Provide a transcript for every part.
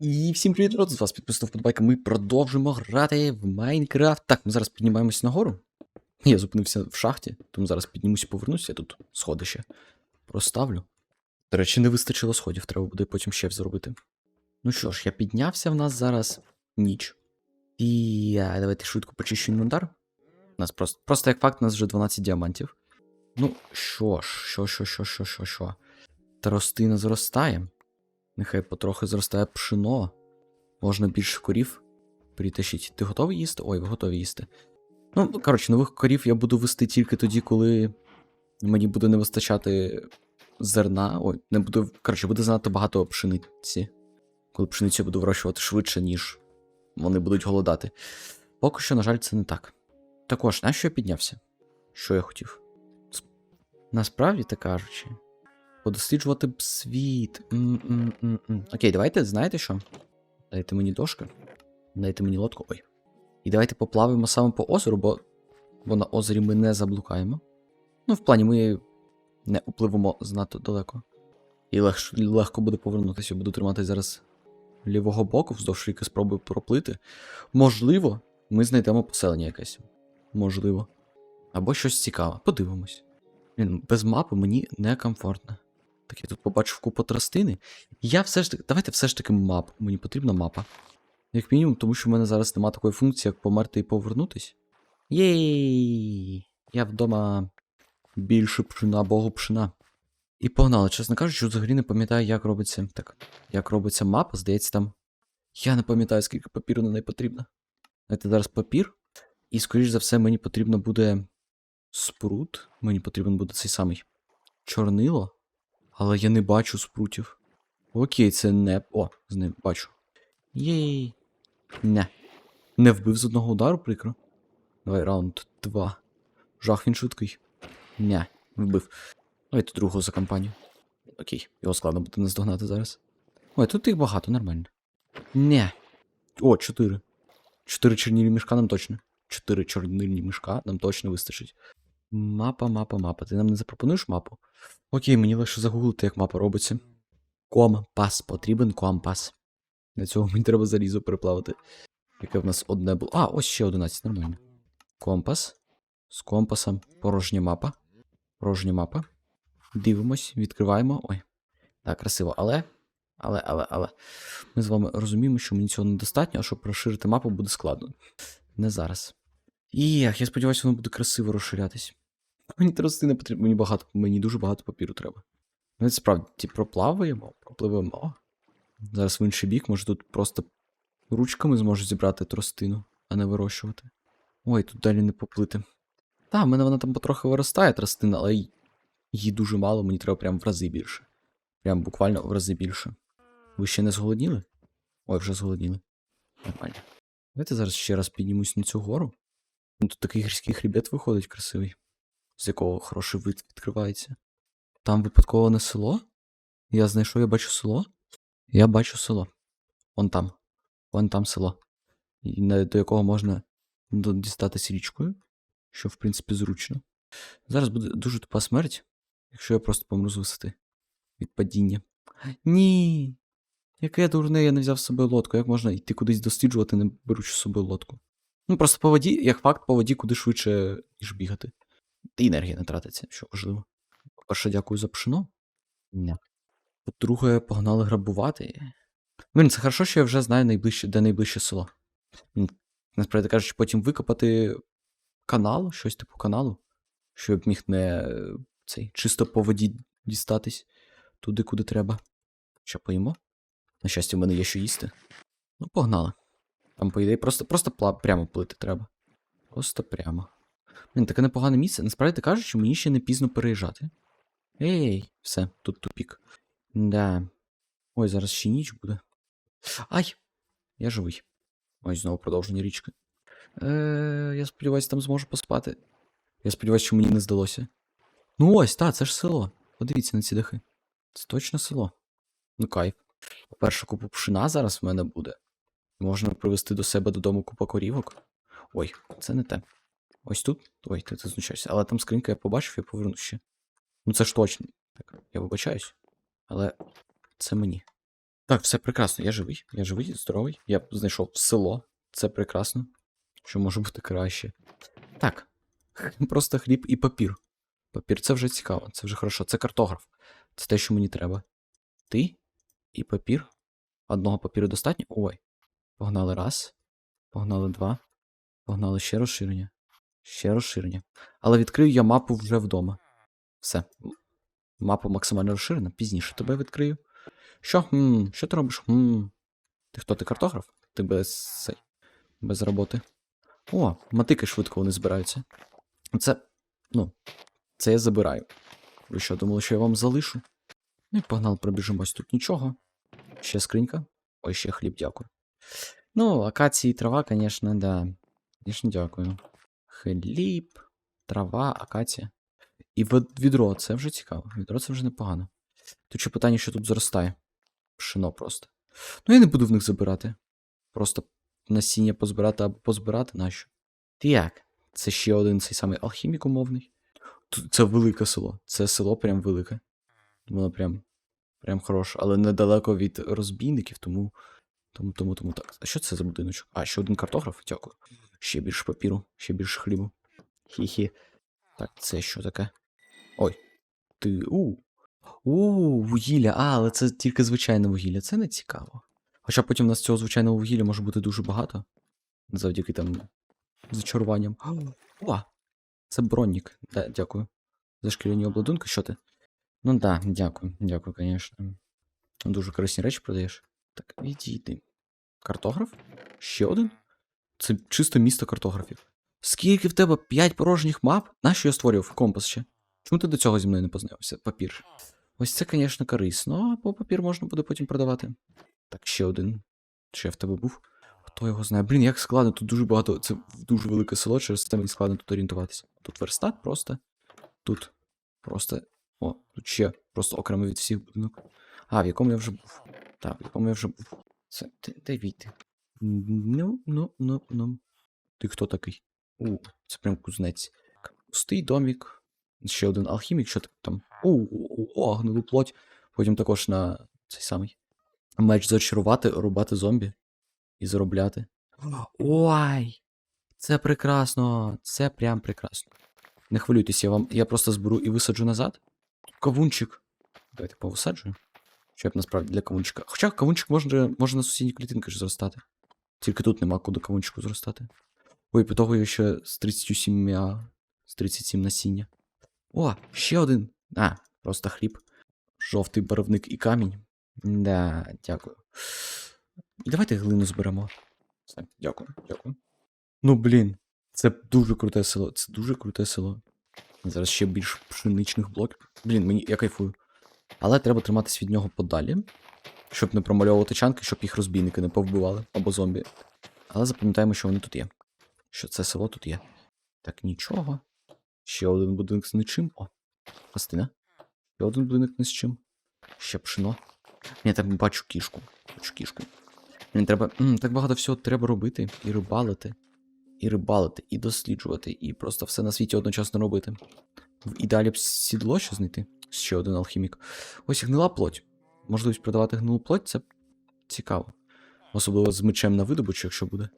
І всім привіт, народ, з вас підписано вподобайка. Ми продовжимо грати в Майнкрафт. Так, ми зараз піднімаємося нагору. Я зупинився в шахті, тому зараз піднімуся і повернуся. Я тут сходи ще проставлю. До речі, не вистачило сходів, треба буде потім ще зробити. Ну що ж, я піднявся, в нас зараз ніч. І а, давайте швидко почищу інвентар. У нас просто, просто як факт, у нас вже 12 діамантів. Ну, що ж, що, що, що, що, що, що. Тростина зростає. Нехай потрохи зростає пшено. Можна більше корів притащити. Ти готовий їсти? Ой, ви готові їсти. Ну, коротше, нових корів я буду вести тільки тоді, коли мені буде не вистачати зерна. Ой, не буду. Коротше, буде занадто багато пшениці. Коли пшеницю буду вирощувати швидше, ніж вони будуть голодати. Поки що, на жаль, це не так. Також, на що я піднявся? Що я хотів? Насправді так кажучи. Подосліджувати б світ. М-м-м-м. Окей, давайте, знаєте що? Дайте мені дошки. Дайте мені лодку. Ой. І давайте поплаваємо саме по озеру, бо, бо на озері ми не заблукаємо. Ну, в плані ми не upливемо занадто далеко. І лег, легко буде повернутися. Буду тримати зараз лівого боку, вздовж ріки спробую проплити. Можливо, ми знайдемо поселення якесь. Можливо. Або щось цікаве. Подивимось. Без мапи мені некомфортно. Так, я тут побачив купу тростини. Я все ж таки. Давайте все ж таки мапу. Мені потрібна мапа. Як мінімум, тому що в мене зараз немає такої функції, як померти і повернутись. Єй! Я вдома більше пшена, богу пшена. І погнали, чесно кажучи, взагалі не пам'ятаю, як робиться. Так, як робиться мапа, здається, там. Я не пам'ятаю, скільки папіру на неї потрібно. Знаєте, зараз папір. І, скоріш за все, мені потрібно буде спрут. Мені потрібен буде цей самий чорнило. Але я не бачу спрутів. Окей, це не. О, з ним бачу. Єй. Не. Не вбив з одного удару, прикро. Давай раунд 2. Жах він швидкий. Не, вбив. Давайте другого за кампанію. Окей, його складно буде наздогнати зараз. Ой, тут їх багато, нормально. Не. О, 4. 4 чорнильні мішка нам точно. 4 чорнильні мішка нам точно вистачить. Мапа, мапа, мапа. Ти нам не запропонуєш мапу? Окей, мені легше загуглити, як мапа робиться. Компас. Потрібен компас. Для цього мені треба залізо переплавити. Яке в нас одне було. А, ось ще 11, нормально. Компас. З компасом. Порожня мапа. Порожня мапа. Дивимось, відкриваємо. Ой. Так, красиво. Але. Але, але, але. Ми з вами розуміємо, що мені цього недостатньо, а щоб розширити мапу буде складно. Не зараз. І я сподіваюся, воно буде красиво розширятись. Мені трости не потрібно, мені багато, мені дуже багато папіру треба. Ми справді проплаваємо, пропливемо. Зараз в інший бік, може тут просто ручками зможу зібрати тростину, а не вирощувати. Ой, тут далі не поплити. Та, в мене вона там потрохи виростає тростина, але її дуже мало, мені треба прям в рази більше. Прям буквально в рази більше. Ви ще не зголодніли? Ой, вже зголодніли. Нормально. Давайте зараз ще раз піднімусь на цю гору. Ну, Тут такий гірський хребет виходить красивий, з якого хороший вид відкривається. Там випадково не село? Я знайшов, я бачу село. Я бачу село. Вон там. Вон там село. І до якого можна дістатися річкою, що в принципі зручно. Зараз буде дуже тупа смерть, якщо я просто помру з висоти від падіння. Ні. Яке дурне, я не взяв з собою лодку. Як можна йти кудись досліджувати, не беручи з собою лодку? Ну, просто по воді, як факт, по воді куди швидше, ніж бігати. Та й енергія не тратиться, що важливо. По-перше, дякую за пшено. По-друге, погнали грабувати. Блін, це хорошо, що я вже знаю найближче, де найближче село. Насправді кажучи, потім викопати канал, щось типу каналу, щоб міг не цей, чисто по воді дістатись туди, куди треба. Що поїмо? На щастя, в мене є що їсти. Ну, погнали. Там, по ідеї, просто, просто пла- прямо плити треба. Просто прямо. Блін, таке непогане місце. Насправді кажучи, мені ще не пізно переїжджати. Ей, все, тут тупік. Да. Ой, зараз ще ніч буде. Ай! Я живий. Ось знову продовження річки. Е, я сподіваюся, там зможу поспати. Я сподіваюся, що мені не здалося. Ну ось, та, це ж село. Подивіться на ці дахи. Це точно село. Ну кайф. По-перше, купу пшена зараз в мене буде. Можна привезти до себе додому купа корівок. Ой, це не те. Ось тут. Ой, ти, знущаєшся. Але там скринька я побачив, я поверну ще. Ну це ж точно. Так, я вибачаюсь. Але це мені. Так, все прекрасно. Я живий. Я живий, здоровий. Я знайшов село. Це прекрасно. Що може бути краще. Так. Просто хліб і папір. Папір це вже цікаво, це вже хорошо. Це картограф. Це те, що мені треба. Ти і папір. Одного папіру достатньо. Ой. Погнали раз. Погнали два. Погнали ще розширення. Ще розширення. Але відкрию я мапу вже вдома. Все. Мапа максимально розширена. Пізніше тебе відкрию. Що? Хм, що ти робиш? Хм. Ти хто? Ти картограф? Ти без цей. Без роботи. О, мотики швидко вони збираються. Це. Ну, це я забираю. Ви що, думали, що я вам залишу? Ну і погнали, пробіжимось тут нічого. Ще скринька. Ой, ще хліб, дякую. Ну, акації і трава, звісно, да. Звісно, дякую. Хліб, трава, акація. І відро, це вже цікаво. Відро це вже непогано. Тут ще питання, що тут зростає. Пшено просто. Ну, я не буду в них забирати. Просто насіння позбирати або позбирати, нащо? Так, це ще один цей самий алхімік умовний. Тут це велике село. Це село прям велике. Воно прям, прям хороше, але недалеко від розбійників, тому. Тому, тому, тому так. А що це за будиночок? А, ще один картограф, дякую. Ще більше папіру, ще більше хлібу. Хі-хі. Так, це що таке? Ой. Ти. У. У, вугілля. А, але це тільки звичайне вугілля. Це не цікаво. Хоча потім у нас цього звичайного вугілля може бути дуже багато. Завдяки там зачаруванням. О! Це бронник. Да, дякую. За шкіряні обладунки, що ти? Ну да, дякую, дякую, звісно. Дуже корисні речі продаєш. Так, відійди. Картограф? Ще один? Це чисто місто картографів. Скільки в тебе 5 порожніх мап? Нащо я створював компас ще? Чому ти до цього зі мною не познайомився? Папір. Ось це, звісно, корисно, а папір можна буде потім продавати. Так, ще один. Ще в тебе був. Хто його знає? Блін, як складно, тут дуже багато. Це дуже велике село, через це мені складно тут орієнтуватися. Тут верстат просто. Тут просто. О, тут ще просто окремо від всіх будинок. А, в якому я вже був. Так, в якому я вже був. Це. Де війти? Ну, ну, ну, ну. Ти хто такий? У, це прям кузнець. Пустий домік. Ще один алхімік, що там. У, о, гнилу плоть. Потім також на цей самий. Меч зачарувати, рубати зомбі і заробляти. Ой! Це прекрасно! Це прям прекрасно. Не хвилюйтесь, я вам. Я просто зберу і висаджу назад. Кавунчик. Давайте повисаджую. Щоб насправді для кавунчика. Хоча кавунчик може, може на сусідній клітинки ж зростати. Тільки тут нема куди кавунчику зростати. Ой, по того я ще з 37 я... з 37 насіння. О, ще один. А, просто хліб. Жовтий барвник і камінь. Да, дякую. І Давайте глину зберемо. Дякую, дякую. Ну, блін, це дуже круте село. Це дуже круте село. Зараз ще більш пшеничних блоків. Блін, мені я кайфую. Але треба триматись від нього подалі, щоб не промальовувати чанки, щоб їх розбійники не повбивали або зомбі. Але запам'ятаємо, що вони тут є. Що це село тут є. Так, нічого. Ще один будинок з нічим. О, гостина. Ще один будинок не з чим. Ще пшено. Я там бачу кішку. Бачу кішку. Мені треба. М, так багато всього треба робити. І рибалити. І рибалити, і досліджувати, і просто все на світі одночасно робити. В ідеалі б сідло ще знайти. Ще один алхімік. Ось гнила плоть. Можливість продавати гнилу плоть це цікаво. Особливо з мечем на видобучу, якщо буде.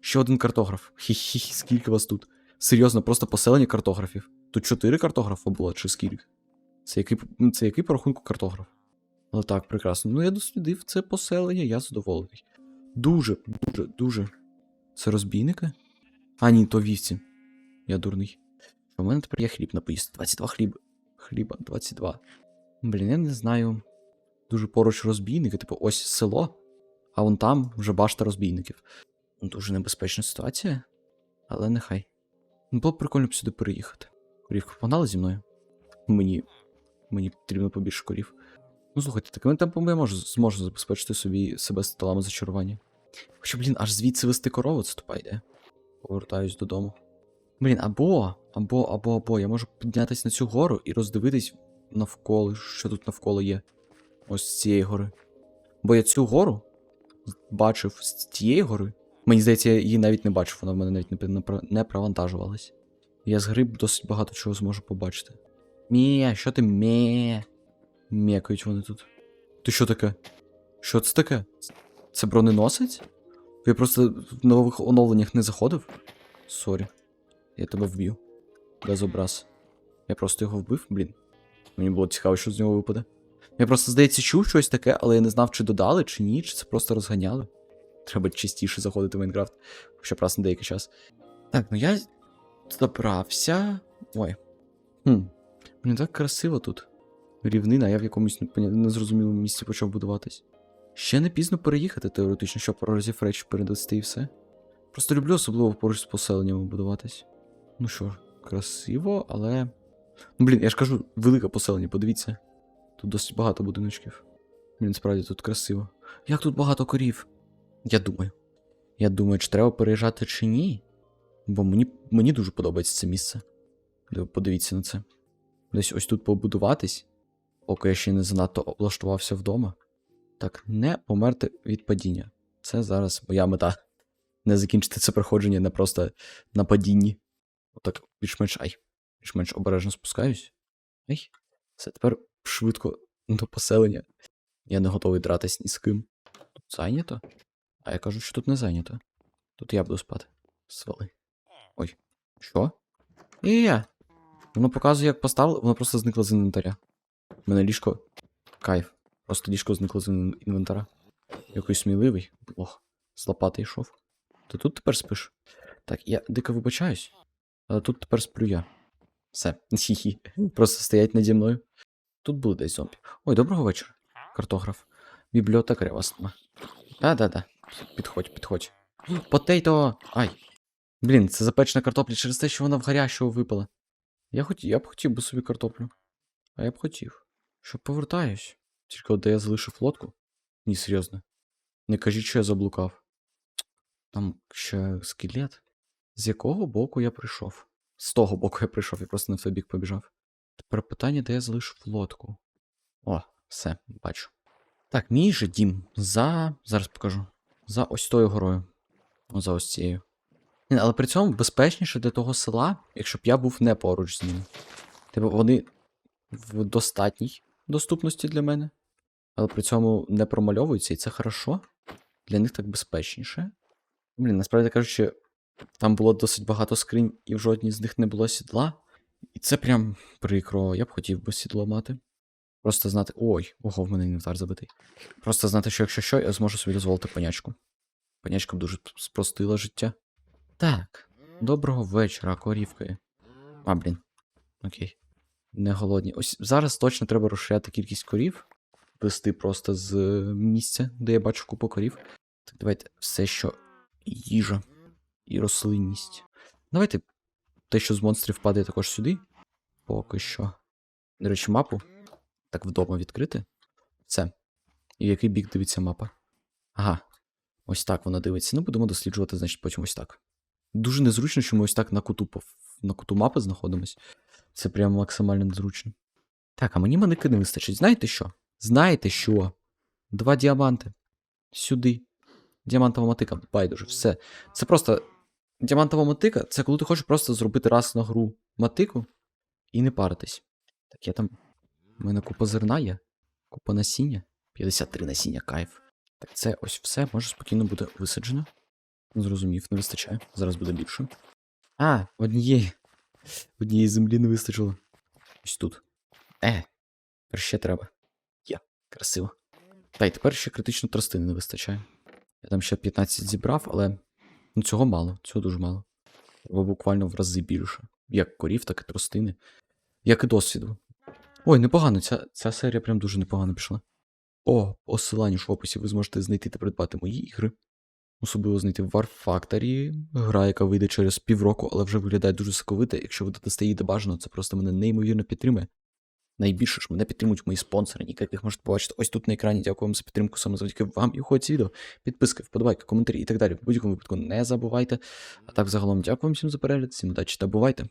Ще один картограф. Хі-хі, скільки вас тут? Серйозно, просто поселення картографів. Тут чотири картографа було, чи скільки? Це який, м, це який по рахунку картограф? Але так, прекрасно. Ну, я дослідив це поселення, я задоволений. Дуже, дуже, дуже. Це розбійники? А, ні, то вівці. Я дурний. У мене тепер є хліб на поїзд. 22 хліб. Хліба, 22. Блін, я не знаю. Дуже поруч розбійники, типу, ось село, а вон там вже башта розбійників. Ну, Дуже небезпечна ситуація, але нехай. Ну, було б прикольно б сюди переїхати. Корівка погнали зі мною. Мені. Мені потрібно побільше корів. Ну, слухайте, такими темпами я можу, зможу забезпечити собі себе столами зачарування. Хоча, блін, аж звідси вести корову, це тупа ідея. Повертаюсь додому. Блін, або, або, або, або, я можу піднятися на цю гору і роздивитись навколо, що тут навколо є. Ось з цієї гори. Бо я цю гору бачив з тієї гори. Мені здається, я її навіть не бачив, вона в мене навіть не, не, провантажувалась. Я з гри досить багато чого зможу побачити. Мє, що ти мє? Мекають вони тут. Ти що таке? Що це таке? Це броненосець? Я просто в нових оновленнях не заходив? Сорі. Я тебе вб'ю. Безобраз. Я просто його вбив, блін. Мені було цікаво, що з нього випаде. Я просто, здається, чув щось таке, але я не знав, чи додали, чи ні, чи це просто розганяли. Треба частіше заходити в Майнкрафт, хоча раз на деякий час. Так, ну я забрався. Ой. Хм. Мені так красиво тут. Рівнина, я в якомусь незрозумілому місці почав будуватись. Ще не пізно переїхати теоретично, щоб розіфреч передасти і все. Просто люблю особливо поруч з поселеннями будуватись. Ну що красиво, але. Ну, блін, я ж кажу, велике поселення, подивіться. Тут досить багато будиночків. Блін, справді тут красиво. Як тут багато корів? Я думаю. Я думаю, чи треба переїжджати чи ні. Бо мені, мені дуже подобається це місце. Подивіться на це. Десь ось тут побудуватись, поки я ще не занадто облаштувався вдома. Так, не померти від падіння. Це зараз моя мета. Не закінчити це проходження не просто на падінні. Отак, більш-менш ай. Більш-менш обережно спускаюсь. Ай. Все, тепер швидко до поселення. Я не готовий дратись ні з ким. Тут зайнято? А я кажу, що тут не зайнято. Тут я буду спати. Свали. Ой. Що? І я. Воно показує, як поставили, воно просто зникло з інвентаря. У мене ліжко. Кайф. Просто ліжко зникло з ін- інвентаря. Якийсь сміливий. Ох, з лопати йшов. Ти тут тепер спиш? Так, я дико вибачаюсь. Але тут тепер сплю я. Все. Хі-хі. Просто стоять наді мною. Тут буде десь зомбі. Ой, доброго вечора. Картограф. Бібліотекаря вас нема. Да-да-да. Підходь, підходь. Потейто! Ай. Блін, це запечена картопля через те, що вона в гарячого випала. Я, хоч... я б хотів би собі картоплю. А я б хотів. Що повертаюсь. Тільки от де я залишив лодку? Ні, серйозно. Не кажіть, що я заблукав. Там ще скелет. З якого боку я прийшов? З того боку я прийшов, я просто не в той бік побіжав. Тепер питання, де я залишив лодку. О, все, бачу. Так, мій же дім за. Зараз покажу. За ось тою горою. О, за ось цією. Але при цьому безпечніше для того села, якщо б я був не поруч з ним. Типу, вони в достатній доступності для мене. Але при цьому не промальовуються, і це хорошо. Для них так безпечніше. Блін, насправді кажучи, там було досить багато скринь, і в жодній з них не було сідла. І це прям прикро. Я б хотів би сідло мати. Просто знати. Ой, ого, в мене інвентар забитий. Просто знати, що якщо що, я зможу собі дозволити панячку. Панячка б дуже спростила життя. Так, доброго вечора, корівки. А, блін. Окей. Не голодні. Ось зараз точно треба розширяти кількість корів. Вести просто з е, місця, де я бачу купу корів. Так, давайте все, що їжа і рослинність. Давайте те, що з монстрів падає також сюди. Поки що. До речі, мапу. Так вдома відкрити. Все. І в який бік дивиться мапа? Ага. Ось так вона дивиться. Ну, будемо досліджувати, значить, потім ось так. Дуже незручно, що ми ось так на куту, на куту мапи знаходимось. Це прямо максимально незручно. Так, а мені маники не вистачить. Знаєте що? Знаєте що? Два діаманти. Сюди. Діамантова мотика, байдуже, все. Це просто. Діамантова мотика це коли ти хочеш просто зробити раз на гру мотику і не паритись. Так я там. У мене купа зерна є. Купа насіння. 53 насіння, кайф. Так це ось все може спокійно бути висаджено. Зрозумів, не вистачає. Зараз буде більше. А, однієї. Однієї землі не вистачило. Ось тут. Е, тепер ще треба. Є, красиво. Та й тепер ще критично тростини не вистачає. Я там ще 15 зібрав, але ну, цього мало, цього дуже мало. Треба буквально в рази більше. Як корів, так і тростини. Як і досвіду. Ой, непогано, ця, ця серія прям дуже непогано пішла. О, посилання ж в описі ви зможете знайти та придбати мої ігри. Особливо знайти в War Factory, гра, яка вийде через півроку, але вже виглядає дуже соковито. Якщо ви додасте її бажано, це просто мене неймовірно підтримує. Найбільше ж мене підтримують мої спонсори, ніяких можете побачити ось тут на екрані. Дякую вам за підтримку саме завдяки вам і хоч відео. Підписки, вподобайки, коментарі і так далі. В будь-якому випадку не забувайте. А так, загалом, дякую вам всім за перегляд, всім удачі та бувайте!